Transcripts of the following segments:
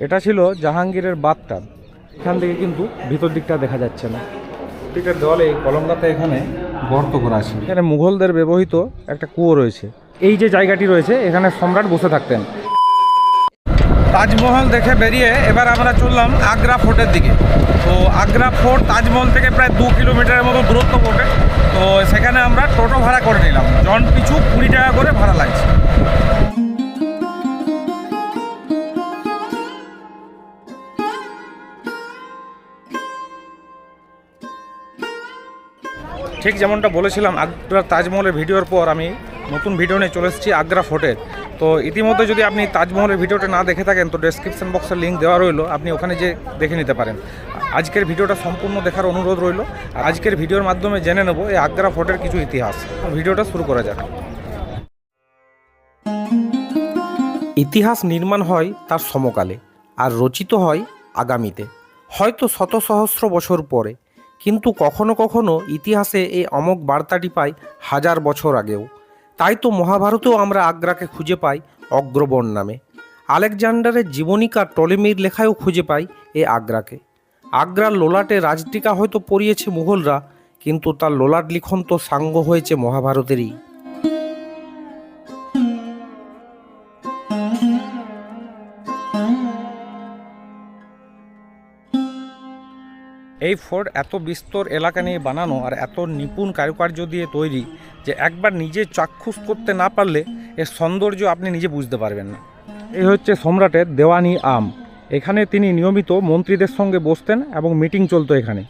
এটা ছিল জাহাঙ্গীরের বাথটাব এখান থেকে কিন্তু ভিতর দিকটা দেখা যাচ্ছে না। প্রতিটা দেওয়ালে এই এখানে গর্ত করা আছে। এখানে মুঘলদের ব্যবহৃত একটা কুয়ো রয়েছে। এই যে জায়গাটি রয়েছে, এখানে সম্রাট বসে থাকতেন। তাজমহল দেখে বেরিয়ে এবার আমরা চললাম আগ্রা ফোর্টের দিকে। তো আগ্রা ফোর্ট তাজমহল থেকে প্রায় দু কিলোমিটারের মতো দূরত্ব পড়বে। তো সেখানে আমরা টোটো ভাড়া করে নিলাম। জন পিছু কুড়ি টাকা করে ভাড়া লাগছে। ঠিক যেমনটা বলেছিলাম, আগ্রা তাজমহলের ভিডিওর পর আমি নতুন ভিডিও নিয়ে চলে এসেছি আগ্রা ফোর্টের তো ইতিমধ্যে যদি আপনি তাজমহলের ভিডিওটা না দেখে থাকেন, তো ডেসক্রিপশন বক্সের লিঙ্ক দেওয়া রইল, আপনি ওখানে যে দেখে নিতে পারেন। আজকের ভিডিওটা সম্পূর্ণ দেখার অনুরোধ রইল। আজকের ভিডিওর মাধ্যমে জেনে নেব এই আগ্রা ফোর্টের কিছু ইতিহাস। ভিডিওটা শুরু করা যাক। ইতিহাস নির্মাণ হয় তার সমকালে, আর রচিত হয় আগামীতে। হয়তো শত সহস্র বছর পরে কিন্তু কখনো কখনো ইতিহাসে এই অমক বার্তাটি পাই হাজার বছর আগেও। তাই তো মহাভারতেও আমরা আগ্রাকে খুঁজে পাই অগ্রবর নামে। আলেকজান্ডারের জীবনীকার টলেমির লেখায়ও খুঁজে পাই এ আগ্রাকে। আগ্রার লোলাটে রাজটিকা হয়তো পড়িয়েছে মুঘলরা, কিন্তু তার লোলাট লিখন তো সাঙ্গ হয়েছে মহাভারতেরই। এই ফোর্ট এত বিস্তর এলাকা নিয়ে বানানো আর এত নিপুণ কারুকার্য দিয়ে তৈরি যে একবার নিজে চাক্ষুষ করতে না পারলে এর সৌন্দর্য আপনি নিজে বুঝতে পারবেন না। এই হচ্ছে সম্রাটের দেওয়ানি আম। এখানে তিনি নিয়মিত মন্ত্রীদের সঙ্গে বসতেন এবং মিটিং চলতো এখানে।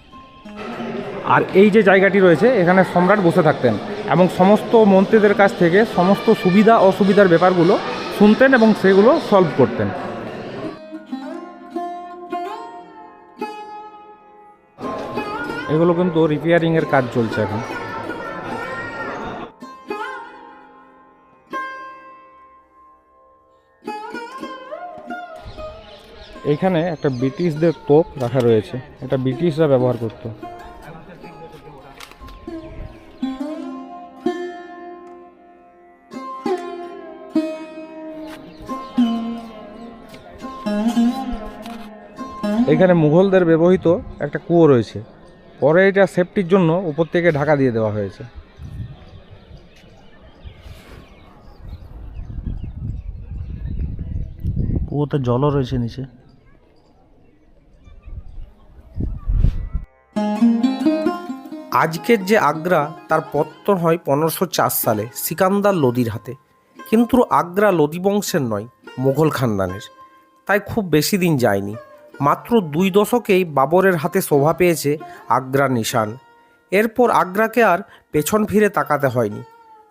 আর এই যে জায়গাটি রয়েছে, এখানে সম্রাট বসে থাকতেন এবং সমস্ত মন্ত্রীদের কাছ থেকে সমস্ত সুবিধা অসুবিধার ব্যাপারগুলো শুনতেন এবং সেগুলো সলভ করতেন। এগুলো কিন্তু রিপেয়ারিং এর কাজ চলছে এখন। এখানে একটা ব্রিটিশদের তোপ রাখা রয়েছে। এটা ব্রিটিশরা ব্যবহার করতো। এখানে মুঘলদের ব্যবহৃত একটা কুয়ো রয়েছে। পরে এটা সেফটির জন্য উপর থেকে ঢাকা দিয়ে দেওয়া হয়েছে। কুয়োতে জলও রয়েছে নিচে। আজকের যে আগ্রা তার পত্তন হয় পনেরোশো চার সালে সিকান্দার লোদির হাতে। কিন্তু আগ্রা লোদি বংশের নয় মোগল খানদানের। তাই খুব বেশি দিন যায়নি। মাত্র দুই দশকেই বাবরের হাতে শোভা পেয়েছে আগ্রার নিশান। এরপর আগ্রাকে আর পেছন ফিরে তাকাতে হয়নি।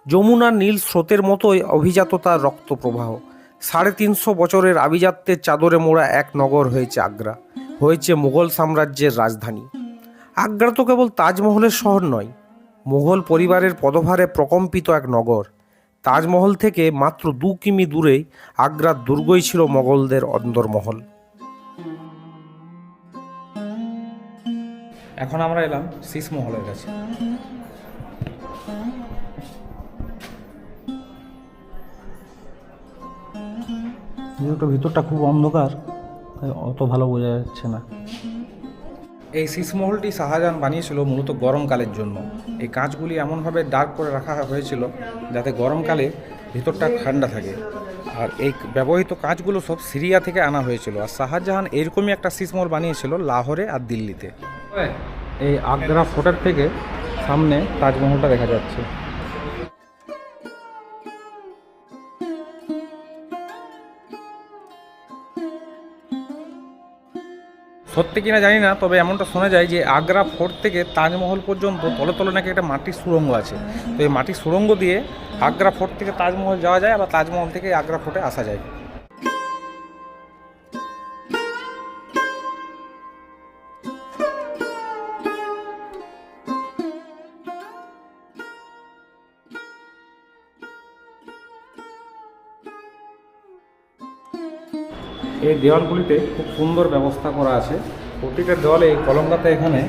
যমুনার নীল স্রোতের মতোই অভিজাত অভিজাততার রক্তপ্রবাহ। সাড়ে তিনশো বছরের আভিজাত্যের চাদরে মোড়া এক নগর হয়েছে আগ্রা, হয়েছে মুঘল সাম্রাজ্যের রাজধানী। আগ্রা তো কেবল তাজমহলের শহর নয়, মুঘল পরিবারের পদভারে প্রকম্পিত এক নগর। তাজমহল থেকে মাত্র দু কিমি দূরেই আগ্রার দুর্গই ছিল মোগলদের অন্দরমহল। এখন আমরা এলাম শীষমহলের কাছে। যেহেতু ভিতরটা খুব অন্ধকার তাই অত ভালো বোঝা যাচ্ছে না। এই শীষমহলটি শাহজাহান বানিয়েছিল মূলত গরমকালের জন্য। এই কাঁচগুলি এমনভাবে ডার্ক করে রাখা হয়েছিল যাতে গরমকালে ভিতরটা ঠান্ডা থাকে। আর এই ব্যবহৃত কাঁচগুলো সব সিরিয়া থেকে আনা হয়েছিল। আর শাহজাহান এরকমই একটা শীষমহল বানিয়েছিল লাহোরে আর দিল্লিতে। এই আগ্রা ফোর্টের থেকে সামনে তাজমহলটা দেখা যাচ্ছে। সত্যি কিনা জানি না, তবে এমনটা শোনা যায় যে আগ্রা ফোর্ট থেকে তাজমহল পর্যন্ত তলে তলে নাকি একটা মাটির সুড়ঙ্গ আছে। তো এই মাটির সুড়ঙ্গ দিয়ে আগ্রা ফোর্ট থেকে তাজমহল যাওয়া যায়, আবার তাজমহল থেকে আগ্রা ফোর্টে আসা যায়। এই দেওয়ালগুলিতে খুব সুন্দর ব্যবস্থা করা আছে। প্রতিটা দেওয়ালে এই কলমটাতে এখানে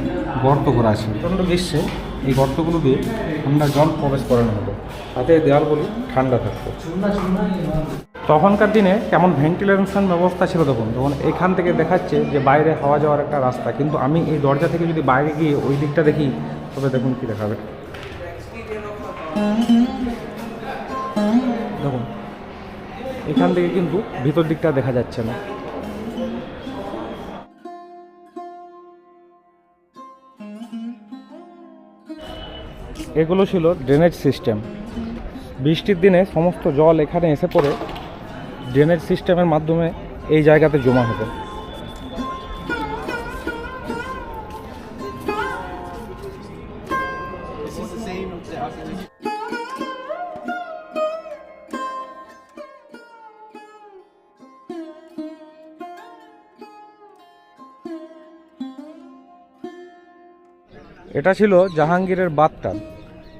গর্ত করা আছে। প্রচণ্ড গ্রীষ্মে এই গর্তগুলো দিয়ে ঠান্ডা জল প্রবেশ করানো হতো তাতে এই দেওয়ালগুলি ঠান্ডা থাকতো তখনকার দিনে কেমন ভেন্টিলেশন ব্যবস্থা ছিল তখন? তখন এখান থেকে দেখাচ্ছে যে বাইরে হাওয়া যাওয়ার একটা রাস্তা। কিন্তু আমি এই দরজা থেকে যদি বাইরে গিয়ে ওই দিকটা দেখি, তবে দেখুন কি দেখাবে। দেখুন এখান থেকে কিন্তু ভিতর দিকটা দেখা যাচ্ছে না। এগুলো ছিল ড্রেনেজ সিস্টেম বৃষ্টির দিনে সমস্ত জল এখানে এসে পড়ে ড্রেনেজ সিস্টেমের মাধ্যমে এই জায়গাতে জমা হতো এটা ছিল জাহাঙ্গীরের বাথটাব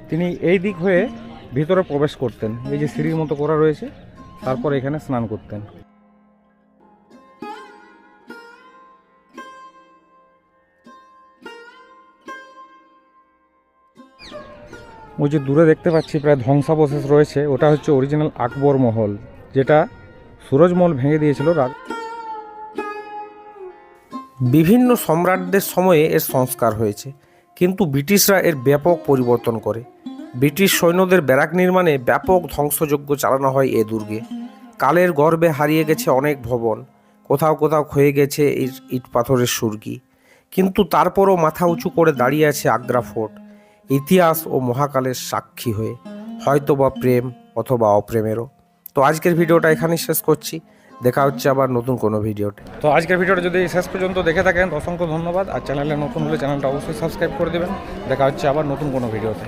তিনি এই দিক হয়ে ভিতরে প্রবেশ করতেন। এই যে সিঁড়ির মতো করা রয়েছে, তারপর এখানে স্নান করতেন। ওই যে দূরে দেখতে পাচ্ছি প্রায় ধ্বংসাবশেষ রয়েছে, ওটা হচ্ছে অরিজিনাল আকবর মহল, যেটা সুরজমহল ভেঙে দিয়েছিল রাগ বিভিন্ন সম্রাটদের সময়ে এর সংস্কার হয়েছে। কিন্তু ব্রিটিশরা এর ব্যাপক পরিবর্তন করে। ব্রিটিশ সৈন্যদের ব্যারাক নির্মাণে ব্যাপক ধ্বংসযজ্ঞ চালানো হয় এ দুর্গে। কালের গর্বে হারিয়ে গেছে অনেক ভবন, কোথাও কোথাও ক্ষয়ে গেছে ইট ইট পাথরের সুরকি। কিন্তু তারপরও মাথা উঁচু করে দাঁড়িয়ে আছে আগ্রা ফোর্ট, ইতিহাস ও মহাকালের সাক্ষী হয়ে হয়তো বা প্রেম অথবা অপ্রেমেরও। তো আজকের ভিডিওটা এখানেই শেষ করছি। দেখা হচ্ছে আবার নতুন কোনো ভিডিওতে। তো আজকের ভিডিওটা যদি শেষ পর্যন্ত দেখে থাকেন, অসংখ্য ধন্যবাদ। আর চ্যানেলে নতুন হলে চ্যানেলটা অবশ্যই সাবস্ক্রাইব করে দেবেন। দেখা হচ্ছে আবার নতুন কোনো ভিডিওতে।